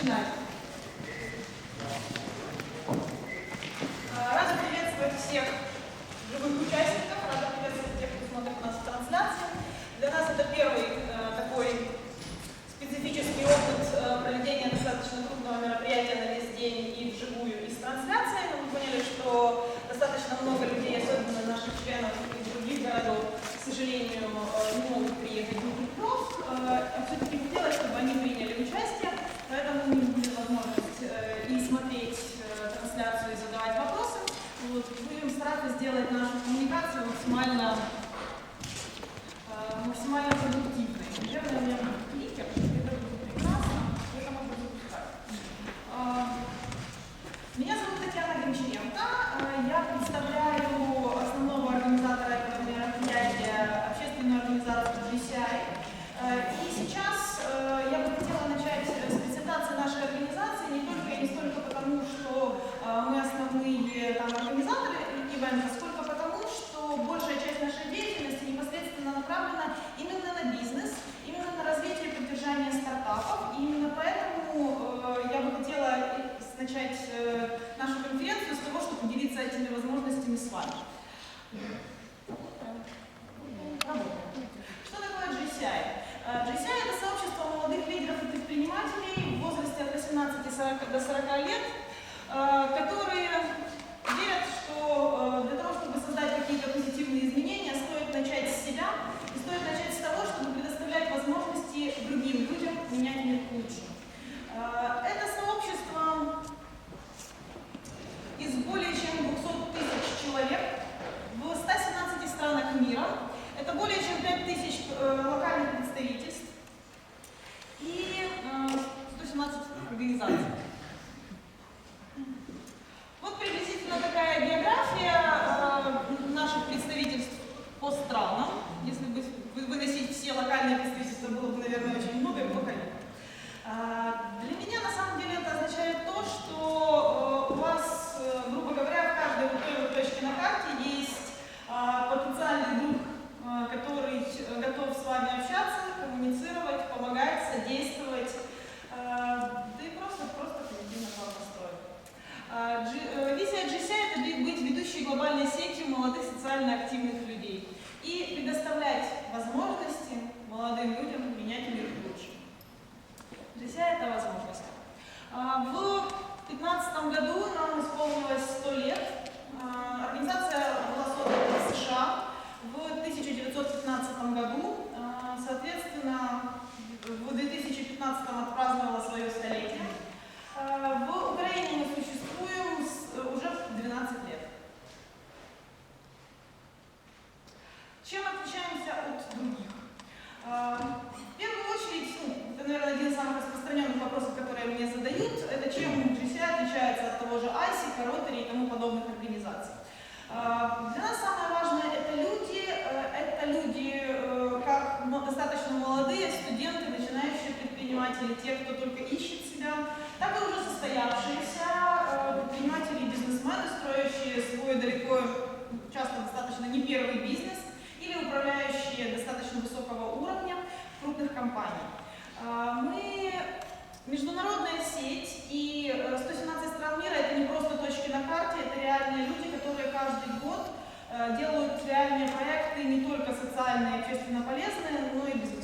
начинать. Э, рада приветствовать всех Что такое GCI? Э, GCI – это сообщество молодых лидеров и предпринимателей в возрасте от 18 до 40 лет, э, которые верят, что э, для того, чтобы создать какие-то позитивные изменения, стоит начать с себя и стоит начать с того, чтобы предоставлять возможности другим людям менять мир к лучшему. Это Это более чем 5 тысяч э, локальных представительств и э, 117 организаций. Вот приблизительно такая география э, наших представительств по странам. Если бы выносить все локальные представительства, было бы, наверное, очень много и плохо. предприниматели, те, кто только ищет себя, так и уже состоявшиеся э, предприниматели и бизнесмены, строящие свой далеко, часто достаточно не первый бизнес, или управляющие достаточно высокого уровня крупных компаний. Э, мы Международная сеть и э, 117 стран мира – это не просто точки на карте, это реальные люди, которые каждый год делают реальные проекты, не только социальные общественно полезные, но и бизнес.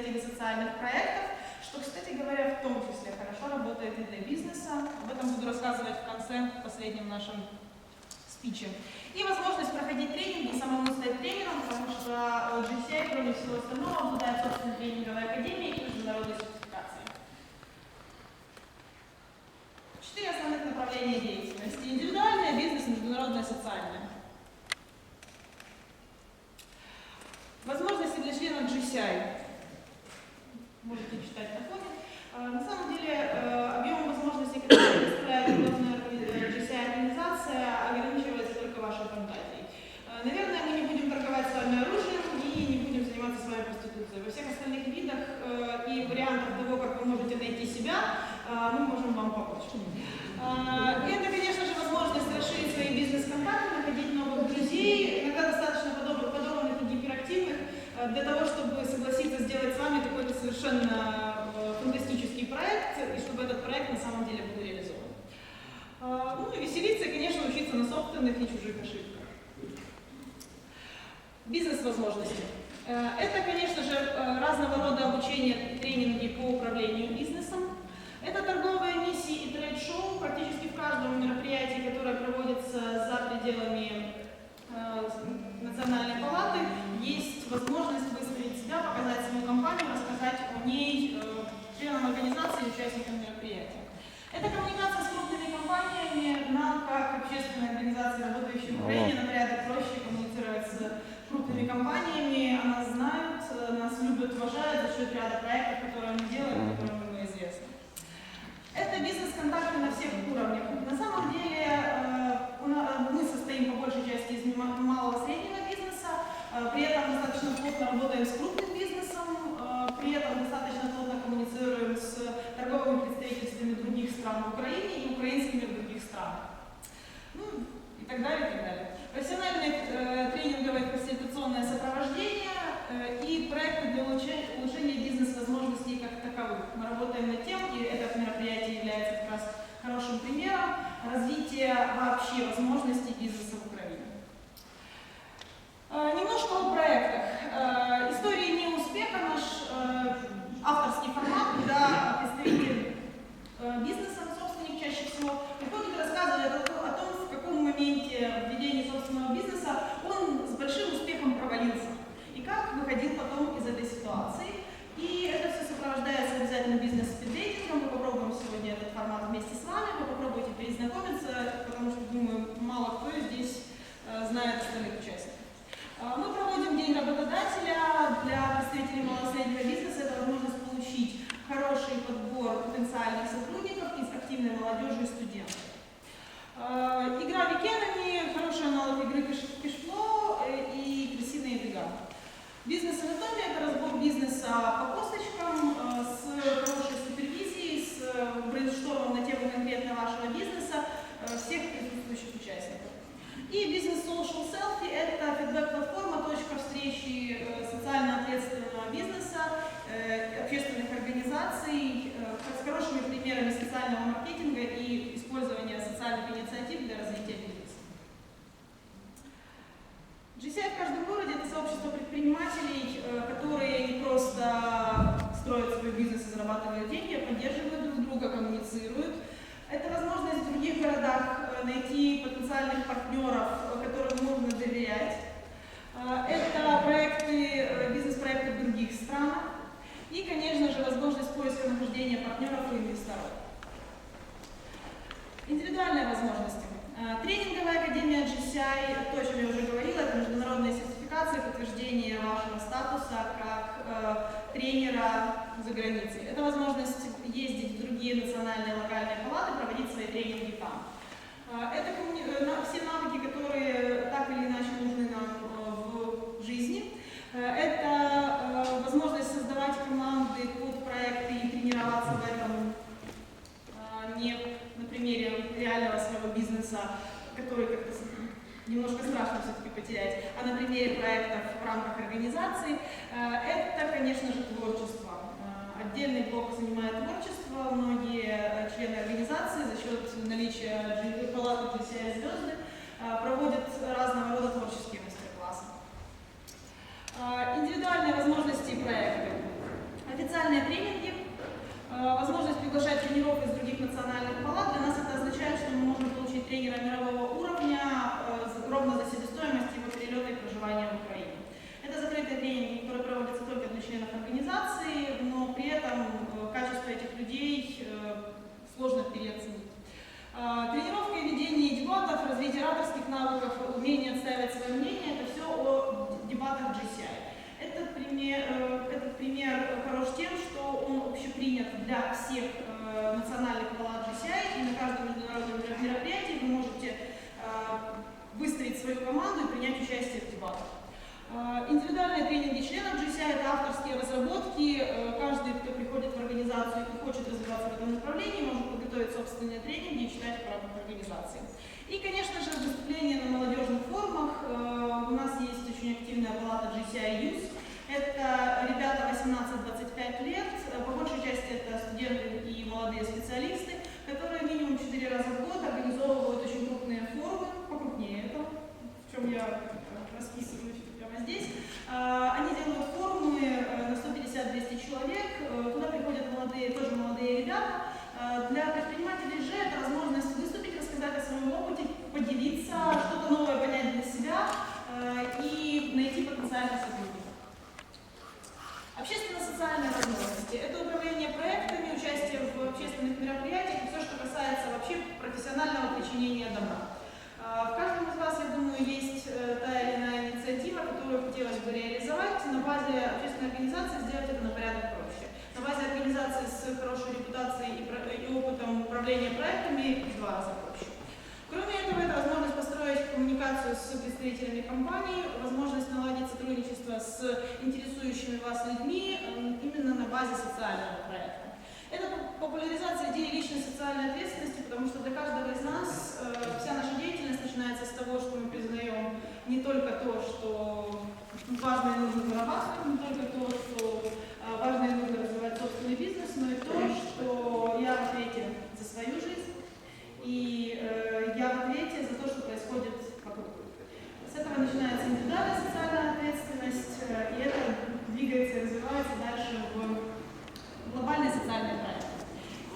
для этих социальных проектов, что, кстати говоря, в том числе хорошо работает и для бизнеса. Об этом буду рассказывать в конце, в последнем нашем спиче. И возможность проходить тренинги и самому стать тренером, потому что э, GCI, кроме всего остального, обладает собственной тренинговой академией и международной сертификацией. Четыре основных направления деятельности. Индивидуальная, бизнес, международная, социальная. Возможности для членов GCI. Занимаемся с вами проституцией. Во всех остальных видах э, и вариантах того, как вы можете найти себя, э, мы можем вам помочь. Э, это, конечно же, возможность расширить свои бизнес-контакты, находить новых друзей, иногда достаточно подобных, подобных и гиперактивных, э, для того, чтобы согласиться сделать с вами какой-то совершенно э, фантастический проект, и чтобы этот проект на самом деле был реализован. Э, Ну и веселиться, и, конечно, учиться на собственных и чужих ошибках. Бизнес-возможности. Э, Это, конечно же, э, разного рода обучение тренинги по управлению бизнесом. Это торговые миссии и трейд-шоу практически в каждом мероприятии, которое проводится за пределами э, национальной палаты, есть возможность выставить себя, показать свою компанию, рассказать о ней э, членам организации и участникам мероприятия. Это коммуникация с крупными компаниями. Нам, как общественной организации, работающей в Украине, на порядок проще коммуницировать с крупными компаниями. Она знают, э, нас любят, уважают за счет ряда проектов, которые мы делаем, которые мы известны. Это бизнес-контакты на всех уровнях. На самом деле э, мы состоим по большей части из ма- малого среднего бизнеса, э, при этом достаточно плотно работаем с крупным бизнесом, э, при этом достаточно плотно коммуницируем с торговыми представительствами других стран в Украине и украинскими в других странах. Ну, и так далее, и так далее. Профессиональное э, тренинговое и консультационное сопровождение э, и проекты для улучшения, улучшения бизнес-возможностей как таковых. Мы работаем над тем, и это мероприятие является как раз хорошим примером развития вообще возможностей бизнеса в Украине. Э, Немножко о проектах. Э, Истории неуспеха наш э, авторский формат, когда представитель бизнеса, собственник чаще всего, приходит и рассказывает о том, в каком моменте введения собственного бизнеса он с большим успехом провалился и как выходил потом из этой ситуации. И это все сопровождается обязательно бизнес-спиддейтингом. Мы попробуем формат вместе с вами, вы попробуйте перезнакомиться, потому что, думаю, мало кто здесь э, знает остальных участников. А, Мы проводим День работодателя для представителей малого и среднего бизнеса. Это возможность получить хороший подбор потенциальных сотрудников из активной молодежи и студентов. А, Игра Викенами, хороший аналог игры кэш- кэшфлоу э, и крысиные бега. Бизнес-анатомия – это разбор бизнеса по косточкам э, с хорошей супервизией, с э, брейнштормом на тему конкретно вашего бизнеса э, всех присутствующих участников. И бизнес social selfie – это фидбэк-платформа, точка встречи э, социально ответственного бизнеса, э, общественных организаций, э, с хорошими примерами социального маркетинга и использования социальных инициатив для развития бизнеса. GCI в каждом городе – это сообщество предпринимателей, которые не просто строят свой бизнес и зарабатывают деньги, а поддерживают друг друга, коммуницируют. Это возможность в других городах найти потенциальных партнеров, которым можно доверять. Э, Это проекты, э, бизнес-проекты в других странах. И, конечно же, возможность поиска нахождения партнеров и инвесторов. Индивидуальные возможности. Э, Тренинговая академия GCI, то, о чем я уже говорила, это международная сертификация, подтверждение вашего статуса как э, тренера за границей. Это возможность ездить в другие национальные локальные палаты, проводить свои тренинги Это коммуни- э, все навыки, которые так или иначе нужны нам э, в жизни. Э, Это э, возможность создавать команды под проекты и тренироваться в этом а, не на примере реального своего бизнеса, который как-то немножко страшно все-таки потерять, а на примере проектов в рамках организации, Э, это, конечно же, творчество. Отдельный блок занимает творчество. Многие э, члены организации за счет наличия палаты GCI звезды э, проводят разного рода творческие мастер-классы. Э, Индивидуальные возможности и проекты. Официальные тренинги, э, возможность приглашать тренеров из других национальных палат. Для нас это означает, что мы можем получить тренера мирового уровня э, за- ровно за себестоимость его перелета и проживания в Украине. Это закрытые тренинги, которые проводятся только для членов организации, но при этом э, качество этих людей э, сложно переоценить. А, Тренировка и ведение дебатов, развитие ораторских навыков, умение отстаивать свое мнение – это все о дебатах GCI. Этот пример, э, этот пример хорош тем, что он общепринят для всех э, национальных палат GCI, и на каждом международном меро- мероприятии вы можете э, выстроить свою команду и принять участие в дебатах. Э, Индивидуальные тренинги членов GCI – это авторские разработки. Каждый, кто приходит в организацию и хочет развиваться в этом направлении, может подготовить собственные тренинги и читать в рамках организации. И, конечно же, выступления на молодежных форумах. Э, У нас есть очень активная палата GCI Youth. Это ребята 18-25 лет, по большей части это студенты и молодые специалисты, которые минимум 4 раза в год организовывают очень крупные форумы, покрупнее это, в чем я э, расписываюсь прямо здесь. А, Они делают форумы э, на 150-200 человек, Э, туда приходят молодые, тоже молодые ребята. Э, Для предпринимателей же это возможность выступить, рассказать о своем опыте, поделиться, что-то новое понять для себя э, и найти потенциальных сотрудников. Общественно-социальные возможности. Это управление проектами, участие в общественных мероприятиях и все, что касается вообще профессионального причинения добра. А, В каждом из вас, я думаю, есть э, та или иная инициатива, которую хотелось бы реализовать. На базе общественной организации сделать это на порядок проще. На базе организации с хорошей репутацией и опытом управления проектами в два раза проще. Кроме этого, это возможность построить коммуникацию с представителями компаний, возможность наладить сотрудничество с интересующими вас людьми именно на базе социального проекта. Это поп- популяризация идеи личной социальной ответственности, потому что для каждого из нас э, вся наша деятельность начинается с того, что мы признаем не только то, что